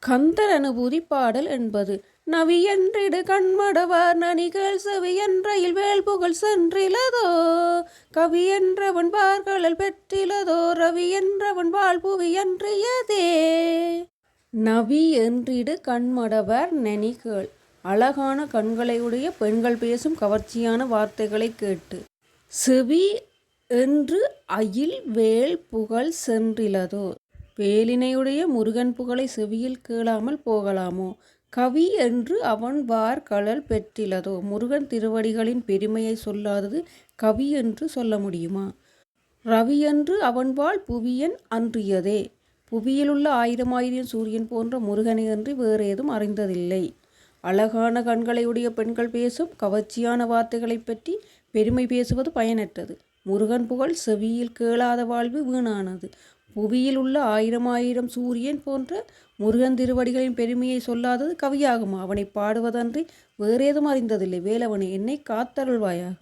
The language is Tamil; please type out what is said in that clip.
கந்தர் அனுபூதி பாடல் என்பது. நவியன்றிடு கண்மடவார் நனிகள் செவியன்றையில் வேல் புகழ் சென்றிலதோ? கவி என்றவன் பார்கழல் பெற்றிலதோ? ரவி என்றவன் வாழ் புவியன்றியதே? நவி என்றிடு கண்மடவர் நனிகள். அழகான கண்களையுடைய பெண்கள் பேசும் கவர்ச்சியான வார்த்தைகளை கேட்டு. செவி என்று அயில் வேல் புகழ் சென்றிலதோ? வேலினையுடைய முருகன் புகழை செவியில் கேளாமல் போகலாமோ? கவி என்று அவன் வார் கழல் பெற்றிலதோ? முருகன் திருவடிகளின் பெருமையை சொல்லாதது கவி என்று சொல்ல முடியுமா? ரவி என்று அவன் வாழ் புவியன் அன்றியதே. புவியிலுள்ள ஆயிரம் ஆயிரம் சூரியன் போன்ற முருகனை அன்றி வேறு ஏதும் அறிந்ததில்லை. அழகான கண்களையுடைய பெண்கள் பேசும் கவர்ச்சியான வார்த்தைகளை பற்றி பெருமை பேசுவது பயனற்றது. முருகன் புகழ் செவியில் கேளாத வாழ்வு வீணானது. புவியில் உள்ள ஆயிரம் ஆயிரம் சூரியன் போன்ற முருகன் திருவடிகளின் பெருமையை சொல்லாதது கவியாகுமா? அவனை பாடுவதன்றி வேறேதும் அறிந்ததில்லை. வேலவனை என்னை காத்தருள்வாயாக.